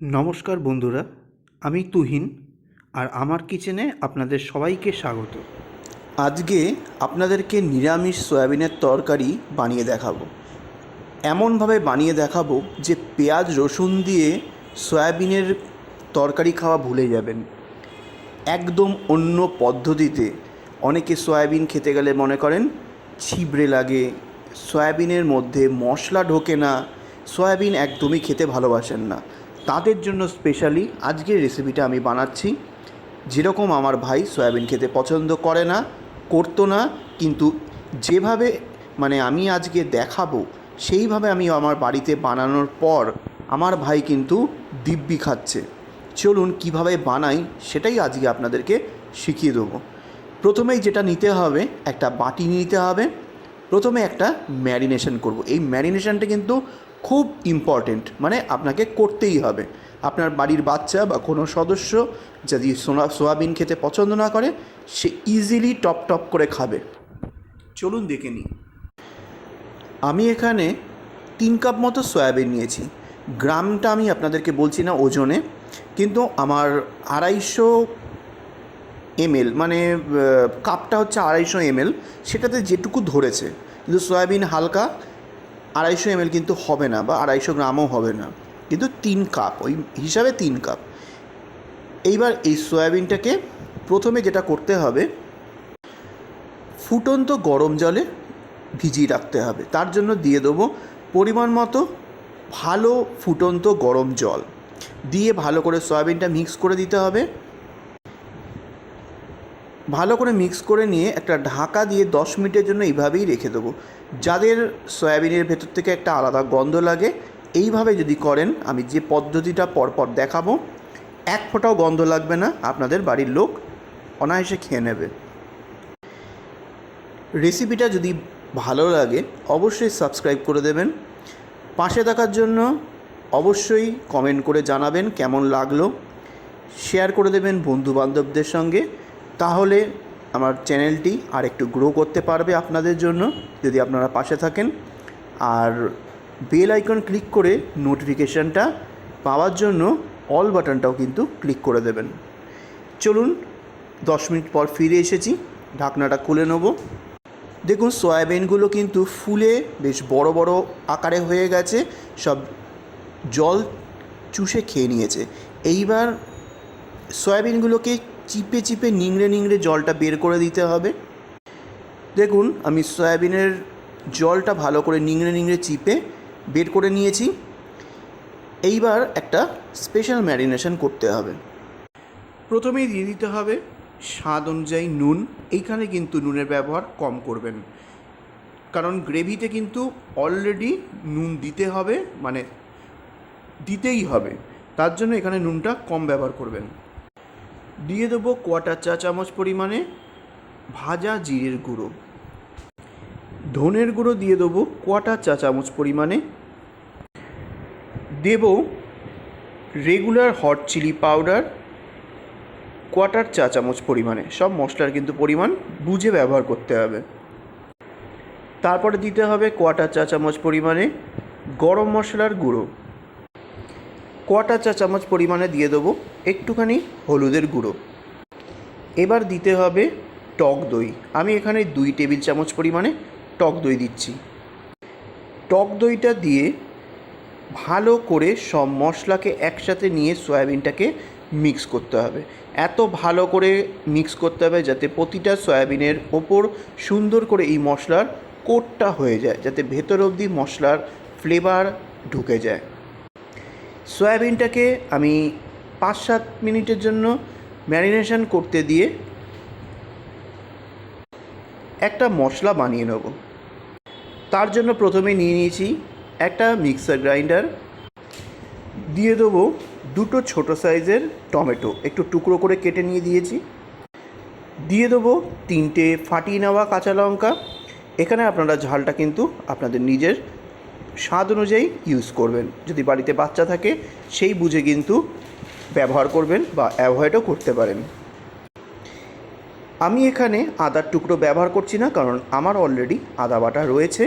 নমস্কার বন্ধুরা, আমি তুহিন আর আমার কিচেনে আপনাদের সবাইকে স্বাগত। আজকে আপনাদেরকে নিরামিষ সয়াবিনের তরকারি বানিয়ে দেখাবো। এমনভাবে বানিয়ে দেখাবো যে পেঁয়াজ, রসুন দিয়ে সয়াবিনের তরকারি খাওয়া ভুলে যাবেন। একদম অন্য পদ্ধতিতে অনেকে সয়াবিন খেতে গেলে মনে করেন, ছিবড়ে লাগে, সয়াবিনের মধ্যে মশলা ঢোকে না, সয়াবিন একদমই খেতে ভালোবাসেন না। তাদের জন্য স্পেশালি আজকের রেসিপিটা আমি বানাচ্ছি। যেরকম আমার ভাই সয়াবিন খেতে পছন্দ করে না, করতো না, কিন্তু যেভাবে মানে আমি আজকে দেখাবো, সেইভাবে আমি আমার বাড়িতে বানানোর পর আমার ভাই কিন্তু দিব্যি খাচ্ছে। চলুন কীভাবে বানাই সেটাই আজকে আপনাদেরকে শিখিয়ে দেবো। প্রথমেই যেটা নিতে হবে, একটা বাটি নিতে হবে। প্রথমে একটা ম্যারিনেশন করব। এই ম্যারিনেশনটা কিন্তু খুব ইম্পর্টেন্ট মানে আপনাকে করতেই হবে। আপনার বাড়ির বাচ্চা বা কোনো সদস্য যদি সোনা, সোয়াবিন খেতে পছন্দ না করে, সে ইজিলি টপ টপ করে খাবে। চলুন দেখে নিই। আমি এখানে তিন কাপ মতো সয়াবিন নিয়েছি। গ্রামটা আমি আপনাদেরকে বলছি না ওজনে, কিন্তু আমার আড়াইশো এমএল মানে কাপটা হচ্ছে আড়াইশো এমএল, সেটাতে যেটুকু ধরেছে। কিন্তু সয়াবিন হালকা আড়াইশো এমএল কিন্তু হবে না বা আড়াইশো গ্রামও হবে না। কিন্তু তিন কাপ ওই হিসাবে তিন কাপ এইবার এই সয়াবিনটাকে প্রথমে যেটা করতে হবে, ফুটন্ত গরম জলে ভিজিয়ে রাখতে হবে। তার জন্য দিয়ে দেবো পরিমাণ মতো ভালো ফুটন্ত গরম জল। দিয়ে ভালো করে সয়াবিনটা মিক্স করে দিতে হবে। ভালো করে মিক্স করে নিয়ে একটা ঢাকা দিয়ে দশ মিনিটের জন্য এইভাবেই রেখে দেবো। যাদের সয়াবিনের ভেতর থেকে একটা আলাদা গন্ধ লাগে, এইভাবে যদি করেন, আমি যে পদ্ধতিটা পরপর দেখাবো, এক ফোঁটাও গন্ধ লাগবে না, আপনাদের বাড়ির লোক অনায়াসে খেয়ে নেবে। রেসিপিটা যদি ভালো লাগে, অবশ্যই সাবস্ক্রাইব করে দেবেন। পাশে থাকার জন্য অবশ্যই কমেন্ট করে জানাবেন কেমন লাগল। শেয়ার করে দেবেন বন্ধু বান্ধবদের সঙ্গে। তাহলে আমার চ্যানেলটি আর একটু গ্রো করতে পারবে আপনাদের জন্য, যদি আপনারা পাশে থাকেন। আর বেল আইকন ক্লিক করে নোটিফিকেশানটা পাওয়ার জন্য অল বাটনটাও কিন্তু ক্লিক করে দেবেন। চলুন, দশ মিনিট পর ফিরে এসেছি, ঢাকনাটা খুলে নেব। দেখুন, সয়াবিনগুলো কিন্তু ফুলে বেশ বড় বড় আকারে হয়ে গেছে, সব জল চুষে খেয়ে নিয়েছে। এইবার সয়াবিনগুলোকে চিপে চিপে নিংড়ে নিংড়ে জলটা বের করে দিতে হবে। দেখুন, আমি সয়াবিনের জলটা ভালো করে নিংড়ে নিংড়ে চিপে বের করে নিয়েছি। এইবার একটা স্পেশাল ম্যারিনেশন করতে হবে। প্রথমেই দিয়ে দিতে হবে স্বাদ অনুযায়ী নুন। এইখানে কিন্তু নুনের ব্যবহার কম করবেন। কারণ গ্রেভিতে কিন্তু অলরেডি নুন দিতে হবে মানে দিতেই হবে। তার জন্য এখানে নুনটা কম ব্যবহার করবেন। দিয়ে দেবো কোয়াটার চা চামচ পরিমাণে, ভাজা জিরের গুঁড়ো। ধনের গুঁড়ো দিয়ে দেবো কোয়াটার চা চামচ পরিমাণে। দেব regular hot chilli powder, quarter চা চামচ পরিমাণে। সব মশলার কিন্তু পরিমাণ বুঝে ব্যবহার করতে হবে। তারপরে দিতে হবে কোয়াটার চা চামচ পরিমাণে গরম মশলার গুঁড়ো। কোয়াটার চা চামচ পরিমাণে দিয়ে দেবো, একটুখানি হলুদের গুঁড়ো। এবার দিতে হবে টক দই। আমি এখানে দুই টেবিল চামচ পরিমাণে টক দই দিচ্ছি। টক দইটা দিয়ে ভালো করে সব মশলাকে একসাথে নিয়ে সয়াবিনটাকে মিক্স করতে হবে। এত ভালো করে মিক্স করতে হবে যাতে প্রতিটা সয়াবিনের ওপর সুন্দর করে এই মশলার কোটটা হয়ে যায়, যাতে ভেতর অবধি মশলার ফ্লেভার ঢুকে যায়। সয়াবিনটাকে আমি পাঁচ সাত মিনিটের জন্য ম্যারিনেশন করতে দিয়ে একটা মশলা বানিয়ে নেব। তার জন্য প্রথমে নিয়ে নিয়েছি একটা মিক্সার গ্রাইন্ডার। দিয়ে দেবো দুটো ছোট সাইজের টমেটো, একটু টুকরো করে কেটে নিয়ে দিয়েছি। দিয়ে দেবো তিনটে ফাটিয়ে নেওয়া কাঁচা লঙ্কা। এখানে আপনারা ঝালটা কিন্তু আপনাদের নিজের স্বাদ অনুযায়ী ইউজ করবেন। যদি বাড়িতে বাচ্চা থাকে, সেই বুঝে কিন্তু ব্যবহার করবেন বা অ্যাভয়েডও করতে পারেন। আমি এখানে আদার টুকরো ব্যবহার করছি না, কারণ আমার অলরেডি আদা বাটা রয়েছে।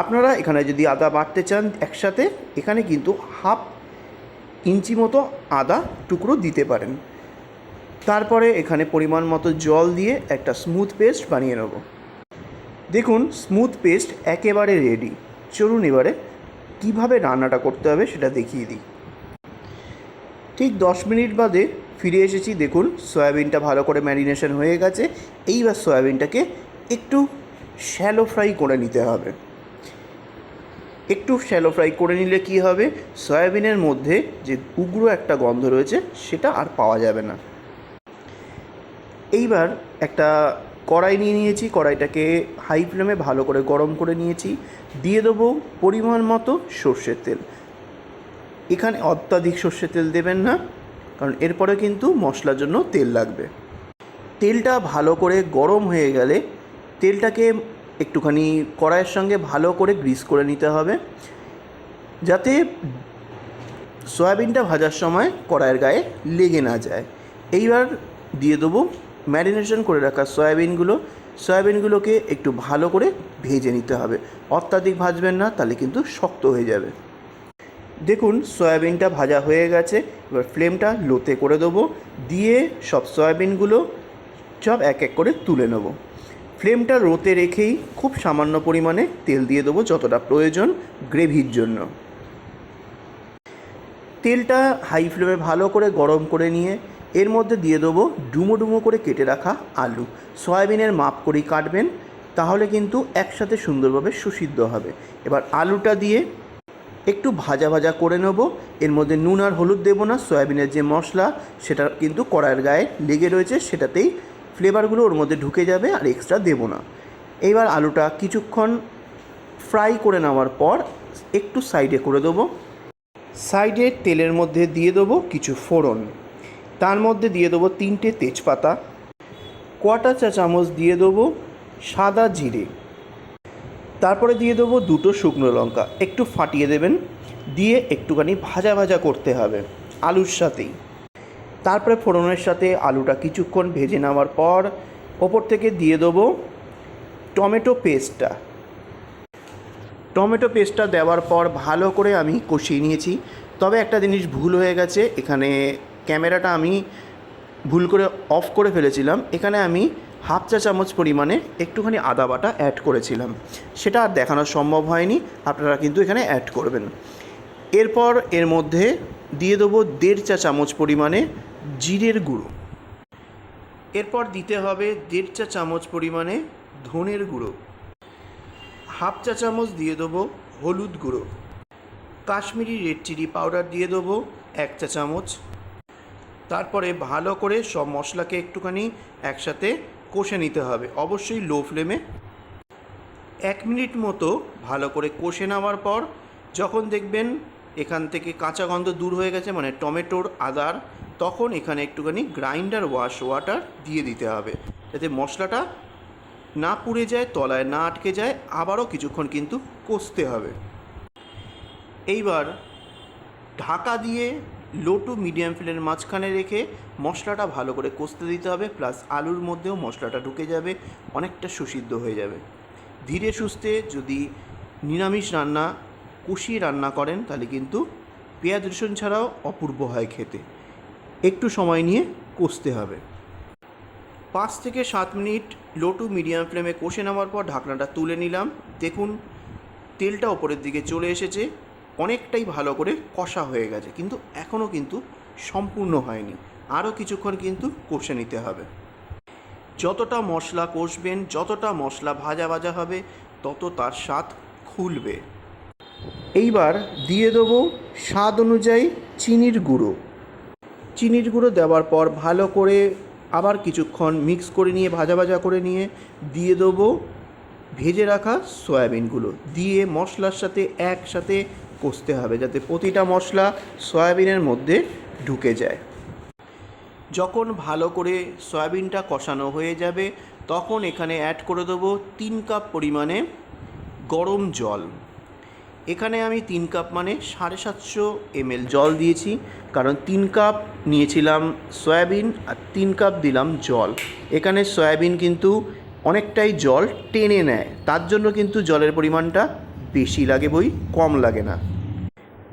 আপনারা এখানে যদি আদা বাটতে চান একসাথে, এখানে কিন্তু হাফ ইঞ্চি মতো আদা টুকরো দিতে পারেন। তারপরে এখানে পরিমাণ মতো জল দিয়ে একটা স্মুথ পেস্ট বানিয়ে নেব। দেখুন স্মুথ পেস্ট একেবারে রেডি চলুন এবারে কীভাবে রান্নাটা করতে হবে সেটা দেখিয়ে দিই। ঠিক দশ মিনিট বাদে ফিরে এসেছি, দেখুন সয়াবিনটা ভালো করে ম্যারিনেশন হয়ে গেছে। এইবার সয়াবিনটাকে একটু শ্যালো ফ্রাই করে নিতে হবে। একটু শ্যালো ফ্রাই করে নিলে কি হবে? সয়াবিনের মধ্যে যে উগ্র একটা গন্ধ রয়েছে, সেটা আর পাওয়া যাবে না। এইবার একটা কড়াই নিয়ে নিয়েছি, কড়াইটাকে হাই ফ্লেমে ভালো করে গরম করে নিয়েছি। দিয়ে দেবো পরিমাণ মতো সর্ষের তেল। এখানে অত্যাধিক সর্ষের তেল দেবেন না, কারণ এরপরে কিন্তু মশলার জন্য তেল লাগবে। তেলটা ভালো করে গরম হয়ে গেলে তেলটাকে একটুখানি কড়াইয়ের সঙ্গে ভালো করে গ্রিস করে নিতে হবে, যাতে সয়াবিনটা ভাজার সময় কড়াইয়ের গায়ে লেগে না যায়। এইবার দিয়ে দেবো ম্যারিনেশন করে রাখা সয়াবিনগুলো, সয়াবিনগুলোকে একটু ভালো করে ভেজে নিতে হবে। অত্যাধিক ভাজবেন না, তাহলে কিন্তু শক্ত হয়ে যাবে। দেখুন, সয়াবিনটা ভাজা হয়ে গেছে। এবার ফ্লেমটা লোতে করে দেবো। দিয়ে সব সয়াবিনগুলো সব এক এক করে তুলে নেব। ফ্লেমটা রোতে রেখেই খুব সামান্য পরিমাণে তেল দিয়ে দেবো, যতটা প্রয়োজন গ্রেভির জন্য। তেলটা হাই ফ্লেমে ভালো করে গরম করে নিয়ে এর মধ্যে দিয়ে দেবো ডুমো ডুমো করে কেটে রাখা আলু। সয়াবিনের মাপ করেই কাটবেন, তাহলে কিন্তু একসাথে সুন্দরভাবে সুসিদ্ধ হবে। এবার আলুটা দিয়ে একটু ভাজা ভাজা করে নেব। এর মধ্যে নুন আর হলুদ দেবো না, সয়াবিনের যে মশলা, সেটা কিন্তু কড়াইয়ের গায়ে লেগে রয়েছে, সেটাতেই ফ্লেভারগুলো ওর মধ্যে ঢুকে যাবে আর এক্সট্রা দেবো না। এইবার আলুটা কিছুক্ষণ ফ্রাই করে নেওয়ার পর একটু সাইডে করে দেবো। সাইডে তেলের মধ্যে দিয়ে দেবো কিছু ফোড়ন। তার মধ্যে দিয়ে দেবো তিনটে তেজপাতা কোয়াটার চা চামচ দিয়ে দেবো সাদা জিরে। তারপরে দিয়ে দেবো দুটো শুকনো লঙ্কা, একটু ফাটিয়ে দেবেন, দিয়ে একটুখানি ভাজা ভাজা করতে হবে আলুর সাথেই। তারপরে ফোড়নের সাথে আলুটা কিছুক্ষণ ভেজে নেওয়ার পর ওপর থেকে দিয়ে দেবো টমেটো পেস্টটা। টমেটো পেস্টটা দেওয়ার পর ভালো করে আমি কষিয়ে নিয়েছি। তবে একটা জিনিস ভুল হয়ে গেছে, এখানে ক্যামেরাটা আমি ভুল করে অফ করে ফেলেছিলাম। এখানে আমি হাফ চা চামচ পরিমাণে একটুখানি আদা বাটা অ্যাড করেছিলাম। সেটা আর দেখানো সম্ভব হয়নি, আপনারা কিন্তু এখানে অ্যাড করবেন। এরপর এর মধ্যে দিয়ে দেবো দেড় চা চামচ পরিমাণে জিরের গুঁড়ো। এরপর দিতে হবে দেড় চা চামচ পরিমাণে ধনের গুঁড়ো। হাফ চা চামচ দিয়ে দেবো হলুদ গুঁড়ো। কাশ্মীরি রেড চিলি পাউডার দিয়ে দেবো এক চা চামচ তারপরে ভালো করে সব মশলাকে একটুখানি একসাথে কষে নিতে হবে, অবশ্যই লো ফ্লেমে এক মিনিট মতো ভালো করে কষে নেওয়ার পর যখন দেখবেন এখান থেকে কাঁচা গন্ধ দূর হয়ে গেছে মানে টমেটোর আদার, তখন এখানে একটুখানি গ্রাইন্ডার ওয়াশ ওয়াটার দিয়ে দিতে হবে। যাতে মশলাটা না পুড়ে যায়, তলায় না আটকে যায়, আবারও কিছুক্ষণ কিন্তু কষতে হবে। এইবার ঢাকা দিয়ে লো টু মিডিয়াম ফ্লেমের মাঝখানে রেখে মশলাটা ভালো করে কষতে দিতে হবে, প্লাস আলুর মধ্যেও মশলাটা ঢুকে যাবে, অনেকটা সুসিদ্ধ হয়ে যাবে। ধীরে সুস্থে যদি নিরামিষ রান্না কষিয়ে রান্না করেন, তাহলে কিন্তু পেঁয়াজ, রসুন ছাড়াও অপূর্ব হয় খেতে। একটু সময় নিয়ে কষতে হবে। পাঁচ থেকে সাত মিনিট লো টু মিডিয়াম ফ্লেমে কষে নেওয়ার পর ঢাকনাটা তুলে নিলাম। দেখুন, তেলটা ওপরের দিকে চলে এসেছে। অনেকটাই ভালো করে কষা হয়ে গেছে, কিন্তু এখনও কিন্তু সম্পূর্ণ হয়নি। আরও কিছুক্ষণ কিন্তু কষে নিতে হবে। যতটা মশলা কষবেন, যতটা মশলা ভাজা ভাজা হবে, তত তার স্বাদ খুলবে। এইবার দিয়ে দেবো স্বাদ অনুযায়ী চিনির গুঁড়ো। চিনির গুঁড়ো দেওয়ার পর ভালো করে আবার কিছুক্ষণ মিক্স করে নিয়ে, ভাজা ভাজা করে নিয়ে দিয়ে দেবো ভেজে রাখা সয়াবিনগুলো। দিয়ে মশলার সাথে একসাথে কষতে হবে যাতে প্রতিটা মশলা সয়াবিনের মধ্যে ঢুকে যায়। যখন ভালো করে সয়াবিনটা কষানো হয়ে যাবে, তখন এখানে অ্যাড করে দেবো তিন কাপ পরিমাণে গরম জল। এখানে আমি তিন কাপ মানে সাড়ে সাতশো এমএল জল দিয়েছি, কারণ তিন কাপ নিয়েছিলাম সয়াবিন আর তিন কাপ দিলাম জল। এখানে সয়াবিন কিন্তু অনেকটাই জল টেনে নেয়, তার জন্য কিন্তু জলের পরিমাণটা বেশি লাগে বই, কম লাগে না।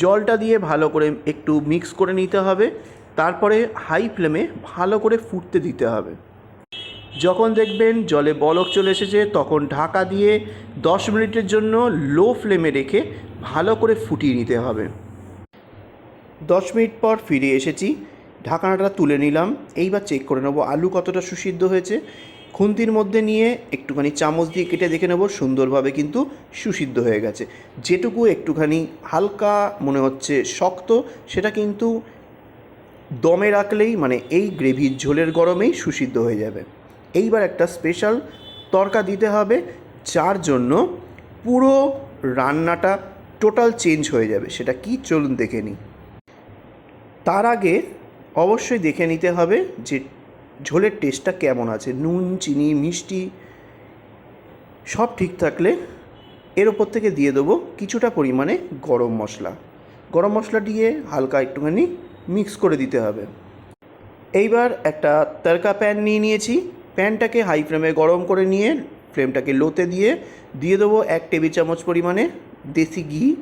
জলটা দিয়ে ভালো করে একটু মিক্স করে নিতে হবে, তারপরে হাই ফ্লেমে ভালো করে ফুটতে দিতে হবে। যখন দেখবেন জলে বলক চলে এসেছে, তখন ঢাকা দিয়ে দশ মিনিটের জন্য লো ফ্লেমে রেখে ভালো করে ফুটিয়ে নিতে হবে। দশ মিনিট পর ফিরে এসেছি, ঢাকনাটা তুলে নিলাম, এইবার চেক করে নেব আলু কতটা সুসিদ্ধ হয়েছে। খুন্তির মধ্যে নিয়ে একটুখানি চামচ দিয়ে কেটে দেখে নেব, সুন্দরভাবে কিন্তু সুসিদ্ধ হয়ে গেছে। যেটুকু একটুখানি হালকা মনে হচ্ছে শক্ত, সেটা কিন্তু দমে রাখলেই মানে এই গ্রেভির ঝোলের গরমেই সুসিদ্ধ হয়ে যাবে। এইবার একটা স্পেশাল তরকা দিতে হবে, যার জন্য পুরো রান্নাটা টোটাল চেঞ্জ হয়ে যাবে। সেটা কি? চলুন দেখে নিই। তার আগে অবশ্যই দেখে নিতে হবে যে ঝোলের টেস্টটা কেমন আছে? নুন, চিনি, মিষ্টি, সব ঠিক থাকলে এর ওপর থেকে দিয়ে দেবো কিছুটা পরিমাণে গরম মশলা। গরম মশলা দিয়ে হালকা একটুখানি মিক্স করে দিতে হবে। এইবার একটা তরকা প্যান নিয়ে নিয়েছি। প্যানটাকে হাই ফ্লেমে গরম করে নিয়ে ফ্লেমটাকে লোতে দিয়ে দিয়ে দেবো এক টেবিল চামচ পরিমাণে দেশি ঘি।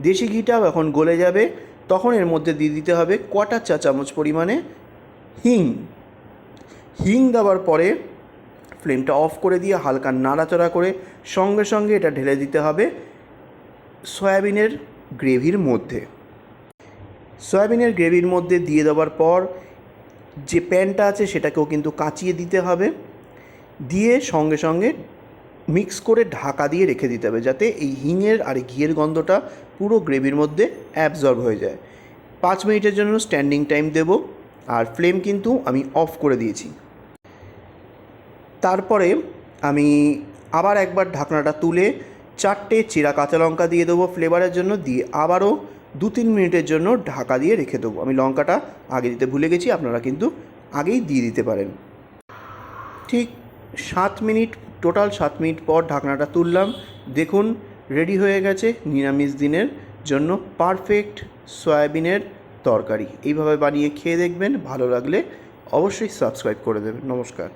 দেশি ঘিটাও এখন গলে যাবে। তখন এর মধ্যে দিয়ে দিতে হবে কটা চা চামচ পরিমাণে হিং। হিং দেওয়ার পরে ফ্লেমটা অফ করে দিয়ে হালকা নাড়াচাড়া করে সঙ্গে সঙ্গে এটা ঢেলে দিতে হবে সয়াবিনের গ্রেভির মধ্যে। সয়াবিনের গ্রেভির মধ্যে দিয়ে দেওয়ার পর যে প্যানটা আছে সেটাকেও কিন্তু কাচিয়ে দিতে হবে। দিয়ে সঙ্গে সঙ্গে মিক্স করে ঢাকা দিয়ে রেখে দিতে হবে যাতে এই হিঙের আর ঘিয়ের গন্ধটা পুরো গ্রেভির মধ্যে অ্যাবজর্ব হয়ে যায়। পাঁচ মিনিটের জন্য স্ট্যান্ডিং টাইম দেব। আর ফ্লেম কিন্তু আমি অফ করে দিয়েছি। তারপরে আমি আবার একবার ঢাকনাটা তুলে চারটে চিরা কাঁচা লঙ্কা দিয়ে দেবো ফ্লেভারের জন্য, দিয়ে আবারও দু তিন মিনিটের জন্য ঢাকা দিয়ে রেখে দেবো। আমি লঙ্কাটা আগে দিতে ভুলে গেছি, আপনারা কিন্তু আগেই দিয়ে দিতে পারেন। ঠিক সাত মিনিট, টোটাল সাত মিনিট পর ঢাকনাটা তুললাম। দেখুন রেডি হয়ে গেছে নিরামিষ দিনের জন্য পারফেক্ট সয়াবিনের তরকারি। এইভাবে বানিয়ে খেয়ে দেখবেন, ভালো লাগলে অবশ্যই সাবস্ক্রাইব করে দেবেন। নমস্কার।